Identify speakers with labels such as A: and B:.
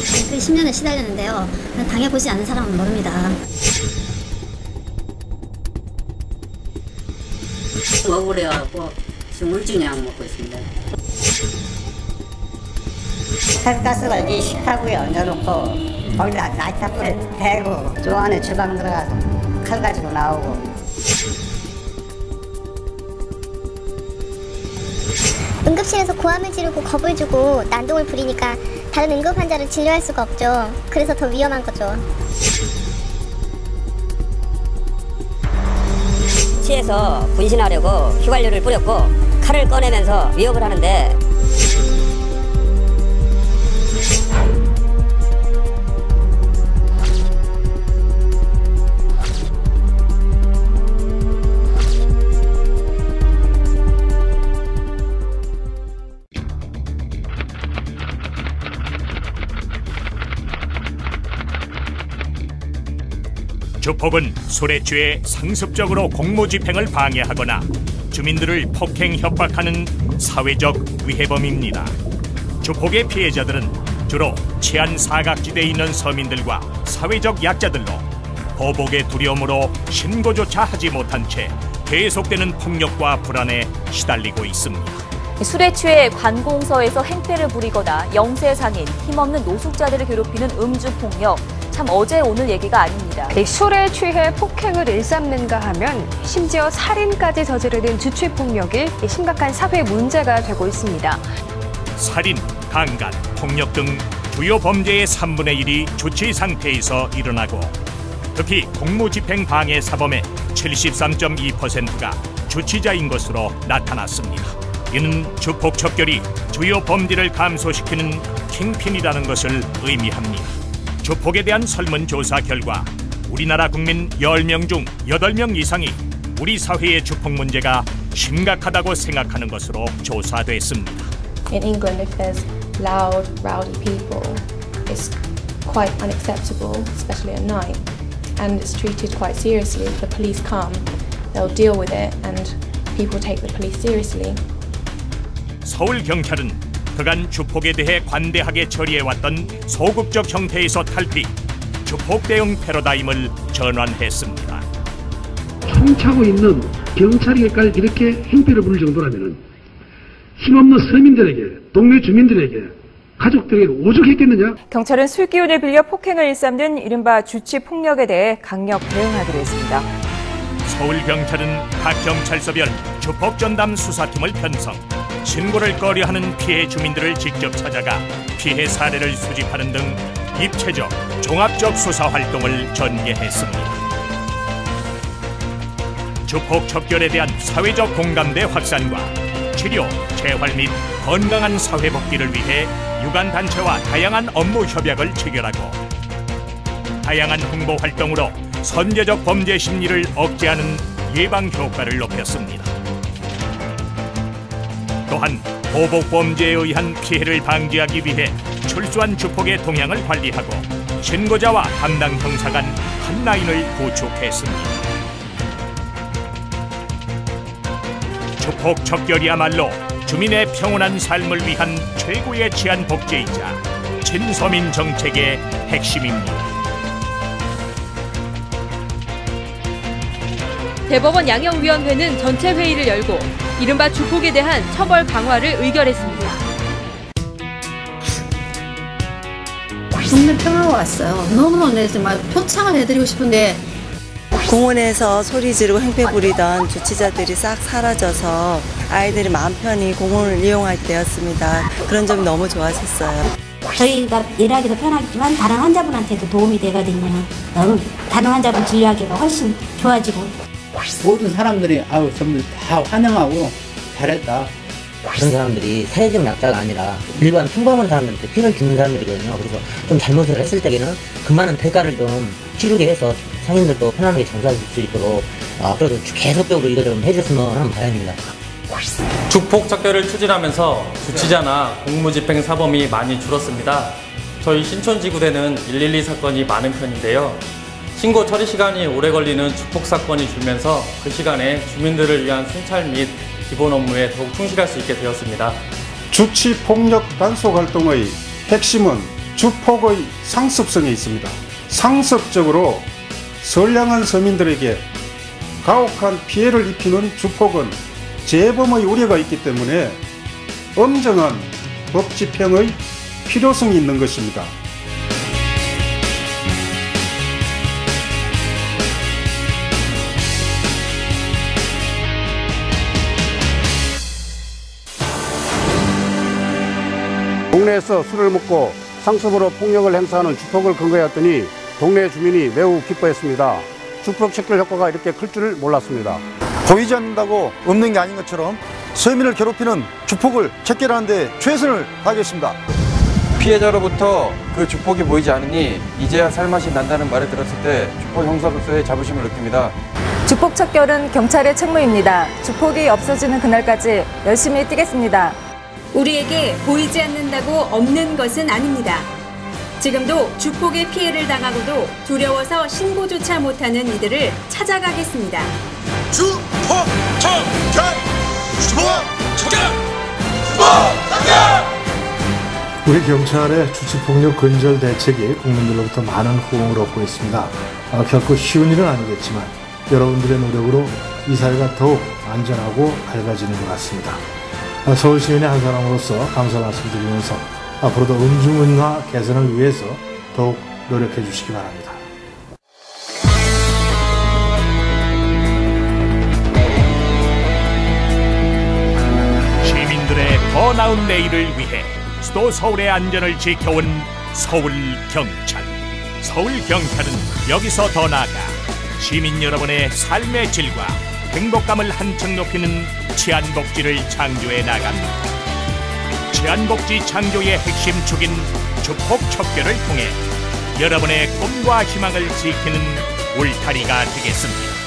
A: 그 10년을 시달렸는데요. 당해보지 않은 사람은 모릅니다.
B: 억울해갖고 지금 물증약 먹고 있습니다.
C: 헬가스를 이 식탁 위에 얹어놓고 거기다 나이타불을 대고 저 안에 주방 들어가서 칼 가지고 나오고
D: 응급실에서 고함을 지르고 겁을 주고 난동을 부리니까 다른 응급 환자를 진료할 수가 없죠. 그래서 더 위험한 거죠.
E: 취해서 분신하려고 휘발유를 뿌렸고 칼을 꺼내면서 위협을 하는데
F: 주폭은 술에 취해 상습적으로 공무집행을 방해하거나 주민들을 폭행 협박하는 사회적 위해범입니다. 주폭의 피해자들은 주로 치안 사각지대에 있는 서민들과 사회적 약자들로 보복의 두려움으로 신고조차 하지 못한 채 계속되는 폭력과 불안에 시달리고 있습니다.
G: 술에 취해 관공서에서 행패를 부리거나 영세상인, 힘없는 노숙자들을 괴롭히는 음주폭력. 참 어제 오늘 얘기가 아닙니다.
H: 이 술에 취해 폭행을 일삼는가 하면 심지어 살인까지 저지르는 주취폭력이 심각한 사회 문제가 되고 있습니다.
F: 살인, 강간, 폭력 등 주요 범죄의 3분의 1이 주치 상태에서 일어나고 특히 공무집행 방해 사범의 73.2%가 주치자인 것으로 나타났습니다. 이는 주폭 척결이 주요 범죄를 감소시키는 킹핀이라는 것을 의미합니다. 주폭에 대한 설문조사 결과 우리나라 국민 10명 중 8명 이상이 우리 사회의 주폭 문제가 심각하다고 생각하는 것으로 조사됐습니다.
I: In England, if there's loud, rowdy people, it's quite unacceptable, especially at night, and it's treated quite seriously. If the police come, they'll deal with it, and people take the police seriously.
F: 서울 경찰은 그간 주폭에 대해 관대하게 처리해왔던 소극적 형태에서 탈피, 주폭 대응 패러다임을 전환했습니다.
J: 총 차고 있는 경찰에까지 이렇게 행패를 부릴 정도라면 힘없는 서민들에게, 동네 주민들에게, 가족들에게 오죽했겠느냐?
G: 경찰은 술 기운을 빌려 폭행을 일삼는 이른바 주치 폭력에 대해 강력 대응하기로 했습니다.
F: 서울 경찰은 각 경찰서별 주폭 전담 수사팀을 편성, 신고를 꺼려하는 피해 주민들을 직접 찾아가 피해 사례를 수집하는 등 입체적, 종합적 수사 활동을 전개했습니다. 주폭 척결에 대한 사회적 공감대 확산과 치료, 재활 및 건강한 사회 복귀를 위해 유관 단체와 다양한 업무 협약을 체결하고 다양한 홍보 활동으로 선제적 범죄 심리를 억제하는 예방 효과를 높였습니다. 또한 보복 범죄에 의한 피해를 방지하기 위해 출소한 주폭의 동향을 관리하고 신고자와 담당 형사 간 한 라인을 구축했습니다. 주폭 척결이야말로 주민의 평온한 삶을 위한 최고의 치안 복제이자 친서민 정책의 핵심입니다.
K: 대법원 양형위원회는 전체 회의를 열고 이른바 주폭에 대한 처벌 강화를 의결했습니다.
A: 동네 평화가 왔어요. 너무너무 내 정말 표창을 해드리고 싶은데
L: 공원에서 소리 지르고 행패 부리던 주치자들이 싹 사라져서 아이들이 마음 편히 공원을 이용할 때였습니다. 그런 점이 너무 좋았었어요.
M: 저희가 일하기도 편하지만 다른 환자분한테도 도움이 되거든요. 너무 다른 환자분 진료하기가 훨씬 좋아지고
N: 모든 사람들이 아우 전부 다 환영하고 잘했다.
O: 그런 사람들이 사회적 약자가 아니라 일반 평범한 사람들한테 피를 주는 사람들이거든요. 그래서 좀 잘못을 했을 때에는 그 많은 대가를 좀 치르게 해서 상인들도 편안하게 장사할 수 있도록 앞으로도 계속적으로 이거 좀 해줬으면 하는 바람입니다.
P: 주폭 척결을 추진하면서 주치자나 공무집행 사범이 많이 줄었습니다. 저희 신촌지구대는 112 사건이 많은 편인데요. 신고 처리 시간이 오래 걸리는 주폭 사건이 줄면서 그 시간에 주민들을 위한 순찰 및 기본 업무에 더욱 충실할 수 있게 되었습니다.
Q: 주치 폭력 단속 활동의 핵심은 주폭의 상습성에 있습니다. 상습적으로 선량한 서민들에게 가혹한 피해를 입히는 주폭은 재범의 우려가 있기 때문에 엄정한 법 집행의 필요성이 있는 것입니다.
R: 동네에서 술을 먹고 상습으로 폭력을 행사하는 주폭을 근거했더니 동네 주민이 매우 기뻐했습니다. 주폭 척결 효과가 이렇게 클 줄을 몰랐습니다.
S: 보이지 않는다고 없는 게 아닌 것처럼 서민을 괴롭히는 주폭을 척결하는 데 최선을 다하겠습니다.
T: 피해자로부터 그 주폭이 보이지 않으니 이제야 살맛이 난다는 말을 들었을 때 주폭 형사로서의 자부심을 느낍니다.
U: 주폭 척결은 경찰의 책무입니다. 주폭이 없어지는 그날까지 열심히 뛰겠습니다.
V: 우리에게 보이지 않는다고 없는 것은 아닙니다. 지금도 주폭의 피해를 당하고도 두려워서 신고조차 못하는 이들을 찾아가겠습니다.
W: 주폭 척결! 주폭 척결! 주폭 척결!
X: 우리 경찰의 주치폭력 근절 대책이 국민들로부터 많은 호응을 얻고 있습니다. 어, 결코 쉬운 일은 아니겠지만 여러분들의 노력으로 이 사회가 더욱 안전하고 밝아지는 것 같습니다. 어, 서울 시민의 한 사람으로서 감사 말씀드리면서 앞으로도 음주문화 개선을 위해서 더욱 노력해 주시기 바랍니다.
F: 시민들의 더 나은 내일을 위해 수도 서울의 안전을 지켜온 서울경찰. 서울경찰은 여기서 더 나아가 시민 여러분의 삶의 질과 행복감을 한층 높이는 치안복지를 창조해 나갑니다. 치안복지 창조의 핵심 축인 주폭 척결을 통해 여러분의 꿈과 희망을 지키는 울타리가 되겠습니다.